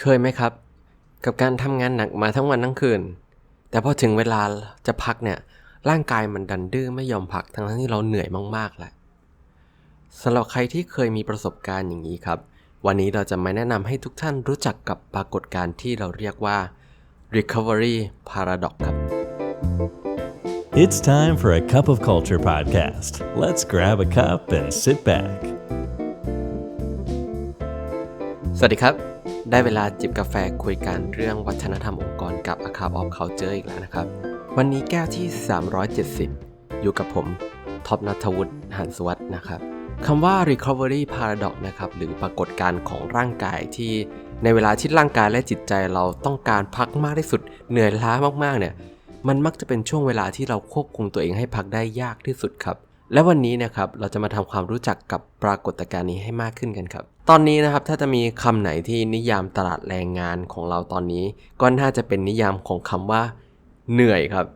เคยไหมครับ กับการทำงานหนักมาทั้งวันทั้งคืน แต่พอถึงเวลาจะพักเนี่ยร่างกายมันดันดื้อไม่ยอมพักทั้งที่เราเหนื่อยมากๆแหละสำหรับใครที่เคยมีประสบการณ์อย่างนี้ครับ วันนี้เราจะมาแนะนำให้ทุกท่านรู้จักกับปรากฏการณ์ที่เราเรียกว่า recovery paradox ครับ It's time for a cup of culture podcast. Let's grab a cup and sit back. สวัสดีครับ ได้เวลาจิบกาแฟคุยกันเรื่องวัฒนธรรมองค์กรกับ a c a b of Culture อีกแล้วนะครับ วันนี้แก้วที่ 370 อยู่กับผมท็อปนัทวุฒิหันสวัสดนะครับคำว่า recovery paradox นะครับหรือปรากฏการณ์ของร่างกายที่ในเวลาที่ร่างกายและจิตใจเราต้องการพักมากที่สุดเหนื่อยล้ามากๆเนี่ยมันมักจะเป็นช่วงเวลาที่เราควบคุมตัวเองให้พักได้ยากที่สุดครับ และวันนี้นะครับเราจะมาทำความรู้จักกับปรากฏการณ์นี้ให้มากขึ้นกันครับ ตอนนี้นะครับถ้าจะมีคำไหนที่นิยามตลาดแรงงานของเราตอนนี้ ก็น่าจะเป็นนิยามของคำว่า เหนื่อยครับ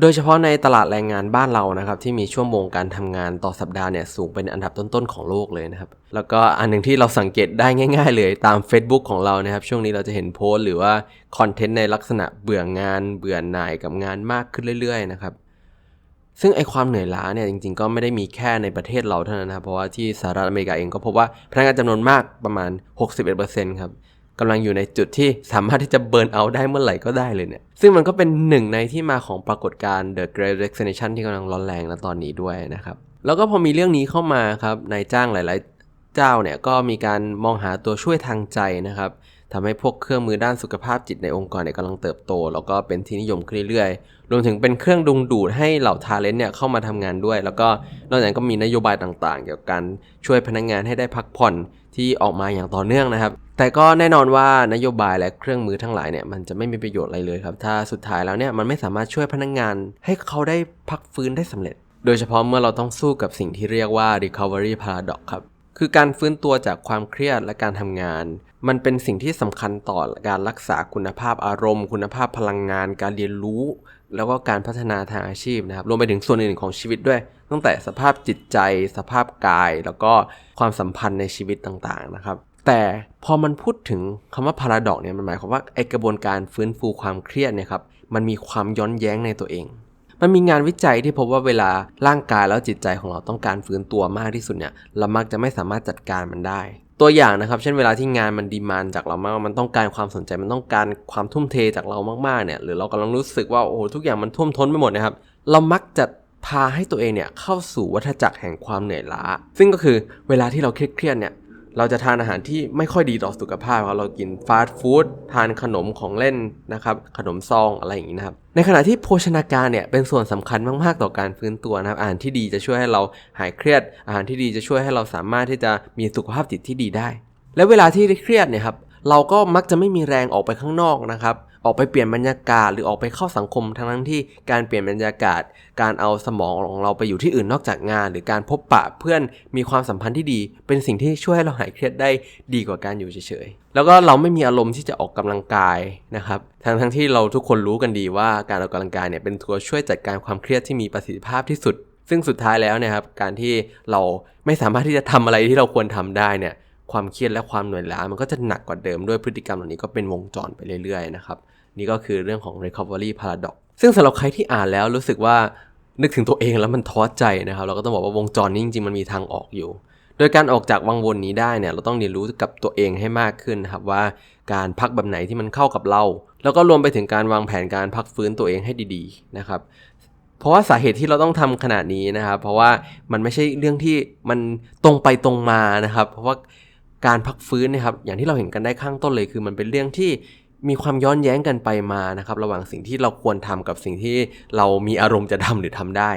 โดยเฉพาะในตลาดแรงงานบ้านเรานะครับ ที่มีชั่วโมงการทำงานต่อสัปดาห์เนี่ยสูงเป็นอันดับต้นๆของโลกเลยนะครับ แล้วก็อันหนึ่งที่เราสังเกตได้ง่าย ๆ เลยตาม Facebook ของเรานะครับ ช่วงนี้เราจะเห็นโพสต์หรือว่าคอนเทนต์ในลักษณะเบื่องาน เบื่อหน่ายกับงานมากขึ้นเรื่อยๆนะครับ ซึ่งไอความเหนื่อยล้าเนี่ยจริงๆ ก็ไม่ได้มีแค่ในประเทศเราเท่านั้นนะครับเพราะว่าที่สหรัฐอเมริกาเองก็พบว่าพนักงานจำนวนมากประมาณ 61%ครับกำลังอยู่ในจุดที่สามารถที่จะเบิร์นเอาได้เมื่อไหร่ก็ได้เลยเนี่ย ซึ่งมันก็เป็นหนึ่งในที่มาของปรากฏการณ์ The Great Resignation ที่กำลังร้อนแรงณตอนนี้ด้วยนะครับ แล้วก็พอมีเรื่องนี้เข้ามาครับนายจ้างหลาย ๆ เจ้าเนี่ยก็มีการมองหาตัวช่วยทางใจนะครับ ทำให้พวกเครื่องมือด้านสุขภาพจิตในองค์กรเนี่ยกำลังเติบโต แล้วก็เป็นที่นิยมขึ้นเรื่อยๆ รวมถึงเป็นเครื่องดึงดูดให้เหล่าทาเลนต์เนี่ยเข้ามาทำงานด้วย แล้วก็นอกจากนั้นก็มีนโยบายต่างๆ เกี่ยวกับการช่วยพนักงานให้ได้พักผ่อนที่ออกมาอย่างต่อเนื่องนะครับ แต่ก็แน่นอนว่านโยบายและเครื่องมือทั้งหลายเนี่ยมันจะไม่มีประโยชน์อะไรเลยครับ ถ้าสุดท้ายแล้วเนี่ยมันไม่สามารถช่วยพนักงาน ให้เขาได้พักฟื้นได้สำเร็จ โดยเฉพาะเมื่อเราต้องสู้กับสิ่งที่เรียกว่า recovery paradox ครับ คือการฟื้นตัวจากความเครียดและการทำงาน มันเป็นสิ่งที่สำคัญต่อการรักษาคุณภาพอารมณ์ คุณภาพพลังงาน การเรียนรู้ แล้วก็การพัฒนาทางอาชีพนะครับรวมไปถึงส่วนอื่นๆของชีวิตด้วย ตั้งแต่สภาพจิตใจ สภาพกาย แล้วก็ความสัมพันธ์ในชีวิตต่างๆนะครับ แต่พอมันพูดถึงคำว่า paradox เนี่ยมันหมายความว่าไอกระบวนการฟื้นฟูความเครียดเนี่ยครับมันมีความย้อนแย้งในตัวเอง มันมีงานวิจัยที่พบว่าเวลาร่างกายแล้วจิตใจของเราต้องการฟื้นตัวมากที่สุดเนี่ยเรามักจะไม่สามารถจัดการมันได้ ตัวอย่างนะครับ เช่นเวลาที่งานมันดีมานจากเรามากมันต้องการความสนใจมันต้องการความทุ่มเทจากเรามากๆเนี่ยหรือเรากำลังรู้สึกว่าโอ้ทุกอย่างมันท่วมท้นไปหมดนะครับเรามักจะพาให้ตัวเองเนี่ยเข้าสู่วัฏจักรแห่งความเหนื่อยล้า ซึ่งก็คือเวลาที่เราเครียดเนี่ย เราจะทานอาหารที่ไม่ค่อยดีต่อสุขภาพครับเรากินฟาสต์ฟู้ดทานขนมของเล่นนะครับขนมซองอะไรอย่างนี้นะครับในขณะที่โภชนาการเนี่ยเป็นส่วนสำคัญมากๆต่อการฟื้นตัวนะครับอาหารที่ดีจะช่วยให้เราหายเครียด อาหารที่ดีจะช่วยให้เราสามารถที่จะมีสุขภาพจิตที่ดีได้ และเวลาที่เครียดเนี่ยครับเราก็มักจะไม่มีแรงออกไปข้างนอกนะครับ ออกไปเปลี่ยนบรรยากาศหรือออกไปเข้าสังคมทั้งนั้นที่การเปลี่ยนบรรยากาศ การเอาสมองของเราไปอยู่ที่อื่นนอกจากงาน หรือการพบปะเพื่อนมีความสัมพันธ์ที่ดี เป็นสิ่งที่ช่วยให้เราหายเครียดได้ดีกว่าการอยู่เฉยๆแล้วก็เราไม่มีอารมณ์ที่จะออกกำลังกายนะครับทั้งทั้งที่เราทุกคนรู้กันดีว่าการออกกำลังกายเนี่ยเป็นตัวช่วยจัดการความเครียดที่มีประสิทธิภาพที่สุดซึ่งสุดท้ายแล้วเนี่ยครับการที่เราไม่สามารถที่จะทำอะไรที่เราควรทำได้เนี่ย ความเครียดและความเหนื่อยล้ามันก็จะหนักกว่าเดิมด้วยพฤติกรรมเหล่านี้ก็เป็นวงจรไปเรื่อยๆนะครับนี่ก็คือเรื่องของ recovery paradox ซึ่งสำหรับใครที่อ่านแล้วรู้สึกว่านึกถึงตัวเองแล้วมันท้อใจนะครับเราก็ต้องบอกว่าวงจรนี้จริงๆมันมีทางออกอยู่ โดยการออกจากวังวนนี้ได้เนี่ยเราต้องเรียนรู้กับตัวเองให้มากขึ้นนะครับว่าการพักแบบไหนที่มันเข้ากับเรา แล้วก็รวมไปถึงการวางแผนการพักฟื้นตัวเองให้ดีๆนะครับเพราะว่าสาเหตุที่เราต้องทำขนาดนี้นะครับเพราะว่ามันไม่ใช่เรื่องที่มันตรงไปตรงมานะครับ เพราะว่า การพักฟื้นนะครับอย่างที่เราเห็นกันได้ข้างต้นเลยคือมันเป็นเรื่องที่มีความย้อนแย้งกันไปมานะครับระหว่างสิ่งที่เราควรทำกับสิ่งที่เรามีอารมณ์จะทำหรือทำได้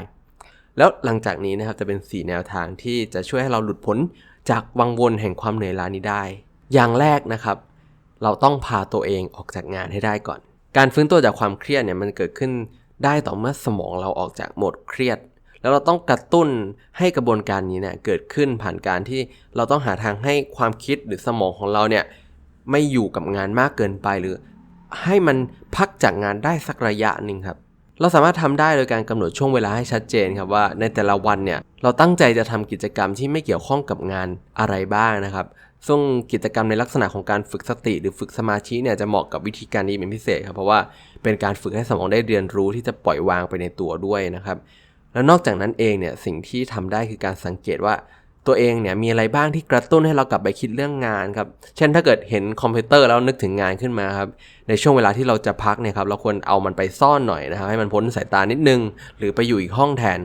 แล้วหลังจากนี้นะครับจะเป็น 4 แนวทางที่จะช่วยให้เราหลุดพ้นจากวังวนแห่งความเหนื่อยล้านี้ได้ อย่างแรกนะครับ เราต้องพาตัวเองออกจากงานให้ได้ก่อน การฟื้นตัวจากความเครียดเนี่ยมันเกิดขึ้นได้ต่อเมื่อสมองเราออกจากโหมดเครียด แล้วเราต้องกระตุ้นให้กระบวนการนี้เนี่ยเกิดขึ้นผ่านการที่เราต้องหาทางให้ความคิดหรือสมองของเราเนี่ยไม่อยู่กับงานมากเกินไปหรือ ให้มันพักจากงานได้สักระยะหนึ่งครับ เราสามารถทำได้โดยการกำหนดช่วงเวลาให้ชัดเจนครับว่าในแต่ละวันเนี่ยเราตั้งใจจะทำกิจกรรมที่ไม่เกี่ยวข้องกับงานอะไรบ้างนะครับซึ่งกิจกรรมในลักษณะของการฝึกสติ หรือฝึกสมาธิเนี่ยจะเหมาะกับวิธีการนี้เป็นพิเศษครับเพราะว่าเป็นการฝึกให้สมองได้เรียนรู้ที่จะปล่อยวางไปในตัวด้วยนะครับ แล้วนอกจากนั้นเองเนี่ยสิ่งที่ทำได้คือการสังเกตว่าตัวเองเนี่ยมีอะไรบ้างที่กระตุ้นให้เรากลับไปคิดเรื่องงานครับ เช่นถ้าเกิดเห็นคอมพิวเตอร์แล้วนึกถึงงานขึ้นมาครับ ในช่วงเวลาที่เราจะพักเนี่ยครับ เราควรเอามันไปซ่อนหน่อยนะครับ ให้มันพ้นสายตานิดนึง หรือไปอยู่อีกห้องแทน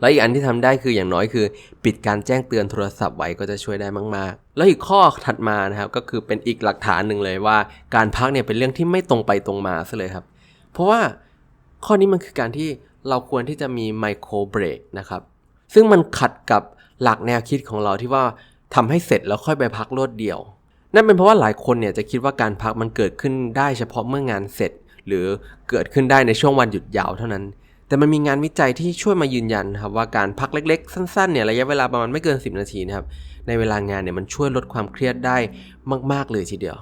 แล้วอีกอันที่ทำได้คืออย่างน้อยคือ ปิดการแจ้งเตือนโทรศัพท์ไว้ก็จะช่วยได้มาก ๆ แล้วอีกข้อถัดมานะครับก็คือเป็นอีกหลักฐานหนึ่งเลยว่า การพักเนี่ยเป็นเรื่องที่ไม่ตรงไปตรงมาซะเลยครับ เพราะว่าข้อนี้มันคือการที่ เราควรที่จะมีไมโครเบรกนะครับ ซึ่งมันขัดกับหลักแนวคิดของเราที่ว่าทำให้เสร็จแล้วค่อยไปพักรวดเดียว นั่นเป็นเพราะว่าหลายคนเนี่ยจะคิดว่าการพักมันเกิดขึ้นได้เฉพาะเมื่องานเสร็จ หรือเกิดขึ้นได้ในช่วงวันหยุดยาวเท่านั้น แต่มันมีงานวิจัยที่ช่วยมายืนยันครับว่าการพักเล็กๆ สั้นๆเนี่ยระยะเวลาประมาณไม่เกิน 10 นาทีนะครับในเวลางานเนี่ยมันช่วยลดความเครียดได้มาก ๆเลยทีเดียว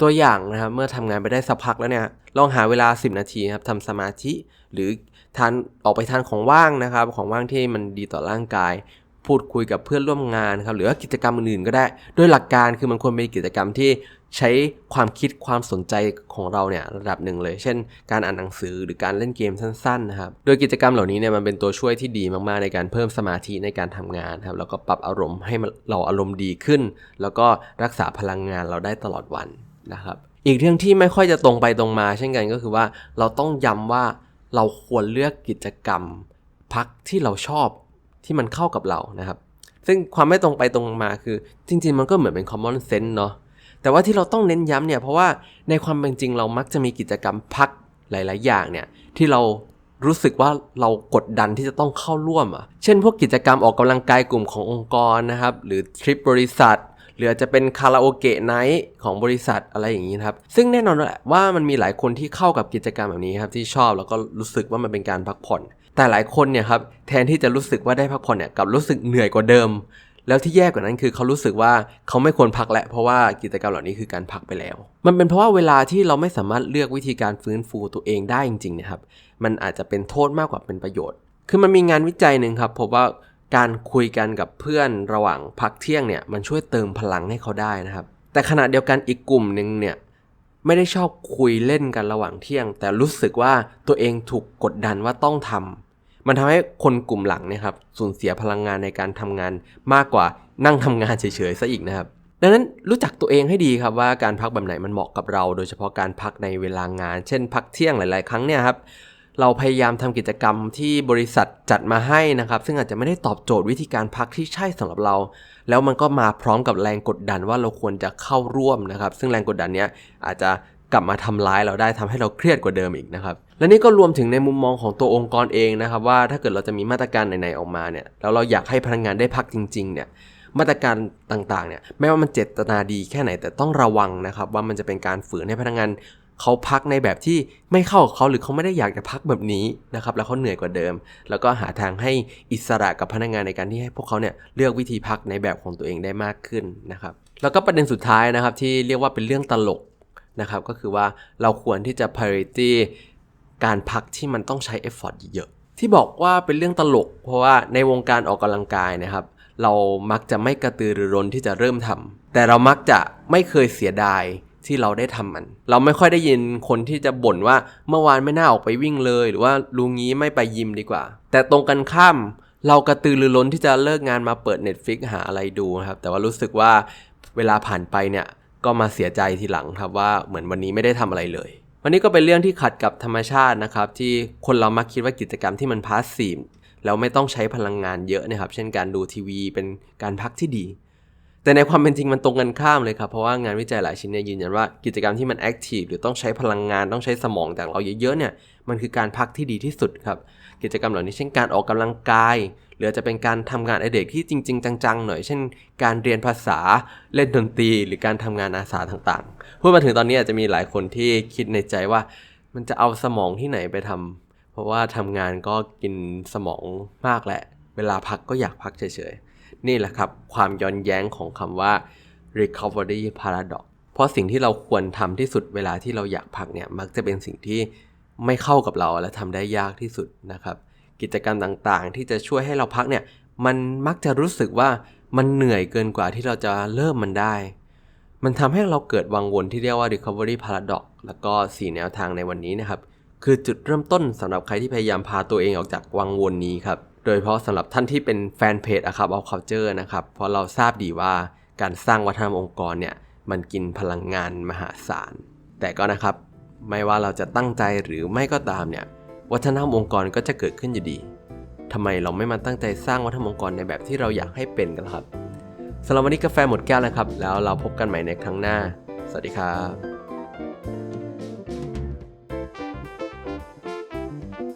ตัวอย่างนะครับเมื่อทำงานไปได้สักพักแล้วเนี่ยลองหาเวลา 10 นาทีครับทำสมาธิหรือ ทานออกไปทานของว่างนะครับ ของว่างที่มันดีต่อร่างกาย พูดคุยกับเพื่อนร่วมงานครับหรือว่ากิจกรรมอื่นๆก็ได้ โดยหลักการคือมันควรเป็นกิจกรรมที่ใช้ความคิดความสนใจของเราเนี่ยระดับหนึ่งเลย เช่น การอ่านหนังสือหรือการเล่นเกมสั้นๆนะครับ โดยกิจกรรมเหล่านี้เนี่ยมันเป็นตัวช่วยที่ดีมากๆในการเพิ่มสมาธิในการทำงานครับแล้วก็ปรับอารมณ์ให้เราอารมณ์ดีขึ้น แล้วก็รักษาพลังงานเราได้ตลอดวันนะครับ อีกเรื่องที่ไม่ค่อยจะตรงไปตรงมา เช่นกันก็คือว่าเราต้องย้ำว่า เราควรเลือกกิจกรรมพักที่เราชอบที่มันเข้ากับเรานะครับ ซึ่งความไม่ตรงไปตรงมาคือ จริง ๆ มันก็เหมือนเป็น common sense เนาะแต่ว่าที่เราต้องเน้นย้ำเนี่ยเพราะว่าในความเป็นจริงเรามักจะมีกิจกรรมพักหลาย ๆ อย่างเนี่ยที่เรารู้สึกว่าเรากดดันที่จะต้องเข้าร่วมอะ เช่น พวกกิจกรรมออกกำลังกายกลุ่มขององค์กรนะครับ หรือทริปบริษัท หรืออาจจะเป็นคาราโอเกะไนท์ของบริษัทอะไรอย่างนี้นะครับ ซึ่งแน่นอนแหละว่ามันมีหลายคนที่เข้ากับกิจกรรมแบบนี้ครับที่ชอบแล้วก็รู้สึกว่ามันเป็นการพักผ่อน แต่หลายคนเนี่ยครับแทนที่จะรู้สึกว่าได้พักผ่อนเนี่ยกับรู้สึกเหนื่อยกว่าเดิม แล้วที่แย่กว่านั้นคือเขารู้สึกว่าเขาไม่ควรพักแล้วเพราะว่ากิจกรรมเหล่านี้คือการพักไปแล้ว มันเป็นเพราะว่าเวลาที่เราไม่สามารถเลือกวิธีการฟื้นฟูตัวเองได้จริงๆนะครับมันอาจจะเป็นโทษมากกว่าเป็นประโยชน์ คือมันมีงานวิจัยหนึ่งครับพบว่า การคุยกันกับเพื่อนระหว่างพักเที่ยงเนี่ยมันช่วยเติมพลังให้เขาได้นะครับ แต่ขณะเดียวกันอีกกลุ่มหนึ่งเนี่ยไม่ได้ชอบคุยเล่นกันระหว่างเที่ยง แต่รู้สึกว่าตัวเองถูกกดดันว่าต้องทำมันทำให้คนกลุ่มหลังเนี่ยครับสูญเสียพลังงานในการทำงานมากกว่านั่งทำงานเฉยๆซะอีกนะครับ ดังนั้นรู้จักตัวเองให้ดีครับว่าการพักแบบไหนมันเหมาะกับเรา โดยเฉพาะการพักในเวลางาน เช่น พักเที่ยงหลาย ๆ ครั้งเนี่ยครับ เราพยายามทำกิจกรรมที่บริษัทจัดมาให้นะครับ ซึ่งอาจจะไม่ได้ตอบโจทย์วิธีการพักที่ใช่สำหรับเรา แล้วมันก็มาพร้อมกับแรงกดดันว่าเราควรจะเข้าร่วมนะครับ ซึ่งแรงกดดันเนี้ยอาจจะกลับมาทำร้ายเราได้ทำให้เราเครียดกว่าเดิมอีกนะครับ และนี่ก็รวมถึงในมุมมองของตัวองค์กรเองนะครับ ว่าถ้าเกิดเราจะมีมาตรการไหนๆออกมาเนี่ยแล้วเราอยากให้พนักงานได้พักจริง ๆ เนี่ยมาตรการต่างๆเนี่ยไม่ว่ามันเจตนาดีแค่ไหนแต่ต้องระวังนะครับ ว่ามันจะเป็นการฝืนให้พนักงาน เขาพักในแบบที่ไม่เข้ากับเขาหรือเขาไม่ได้อยากจะพักแบบนี้นะครับแล้วเขาเหนื่อยกว่าเดิม แล้วก็หาทางให้อิสระกับพนักงานในการที่ให้พวกเขาเนี่ยเลือกวิธีพักในแบบของตัวเองได้มากขึ้นนะครับแล้วก็ประเด็นสุดท้ายนะครับที่เรียกว่าเป็นเรื่องตลกนะครับก็คือว่าเราควรที่จะ priority การพักที่มันต้องใช้ effort เยอะๆที่บอกว่าเป็นเรื่องตลก เพราะว่าในวงการออกกำลังกายนะครับ เรามักจะไม่กระตือรือร้นที่จะเริ่มทำแต่เรามักจะไม่เคยเสียดาย ที่เราได้ทำมัน เราไม่ค่อยได้ยินคนที่จะบ่นว่าเมื่อวานไม่น่าออกไปวิ่งเลย หรือว่าลุงงี้ไม่ไปยิมดีกว่า แต่ตรงกันข้ามเรากระตือรือร้นที่จะเลิกงานมาเปิด Netflix หาอะไรดูนะครับ แต่ว่ารู้สึกว่าเวลาผ่านไปเนี่ยก็มาเสียใจทีหลังครับว่าเหมือนวันนี้ไม่ได้ทำอะไรเลย วันนี้ก็เป็นเรื่องที่ขัดกับธรรมชาตินะครับ ที่คนเรามักคิดว่ากิจกรรมที่มันพาสซีฟแล้วไม่ต้องใช้พลังงานเยอะนะครับ เช่นการดูทีวีเป็นการพักที่ดี แต่ในความเป็นจริงมันตรงกันข้ามเลยครับ เพราะว่างานวิจัยหลายชิ้นเนี่ยยืนยันว่ากิจกรรมที่มันแอคทีฟหรือต้องใช้พลังงานต้องใช้สมองจากเราเยอะๆเนี่ยมันคือการพักที่ดีที่สุดครับกิจกรรมเหล่านี้เช่นการออกกำลังกาย หรือจะเป็นการทำงานอเด็กที่จริง ๆ จังๆหน่อย เช่น การเรียนภาษาเล่นดนตรี หรือการทำงานอาสาต่างๆพูดมาถึงตอนนี้อาจจะมีหลายคนที่คิดในใจว่า มันจะเอาสมองที่ไหนไปทำเพราะว่าทำงานก็กินสมองมากแหละ เวลาพักก็อยากพักเฉยๆ นี่แหละครับ ความย้อนแย้งของคำว่า recovery paradox เพราะสิ่งที่เราควรทำที่สุดเวลาที่เราอยากพักเนี่ยมักจะเป็นสิ่งที่ไม่เข้ากับเราและทำได้ยากที่สุดนะครับ กิจกรรมต่างๆ ที่จะช่วยให้เราพักเนี่ยมันมักจะรู้สึกว่ามันเหนื่อยเกินกว่าที่เราจะเริ่มมันได้ มันทำให้เราเกิดวังวนที่เรียกว่า recovery paradox แล้วก็ 4 แนวทางในวันนี้นะครับ คือจุดเริ่มต้นสำหรับใครที่พยายามพาตัวเองออกจากวังวนนี้ครับ โดยเฉพาะสำหรับท่านที่เป็นแฟนเพจ a c a b of Culture นะครับ เพราะเราทราบดีว่าการสร้างวัฒนธรรมองค์กรเนี่ยมันกินพลังงานมหาศาล แต่ก็นะครับไม่ว่าเราจะตั้งใจหรือไม่ก็ตามเนี่ยวัฒนธรรมองค์กรก็จะเกิดขึ้นอยู่ดีทำไมเราไม่มาตั้งใจสร้างวัฒนธรรมองค์กรในแบบที่เราอยากให้เป็นกันละครับสำหรับวันนี้กาแฟหมดแก้วแล้วครับ แล้วเราพบกันใหม่ในครั้งหน้า สวัสดีครับ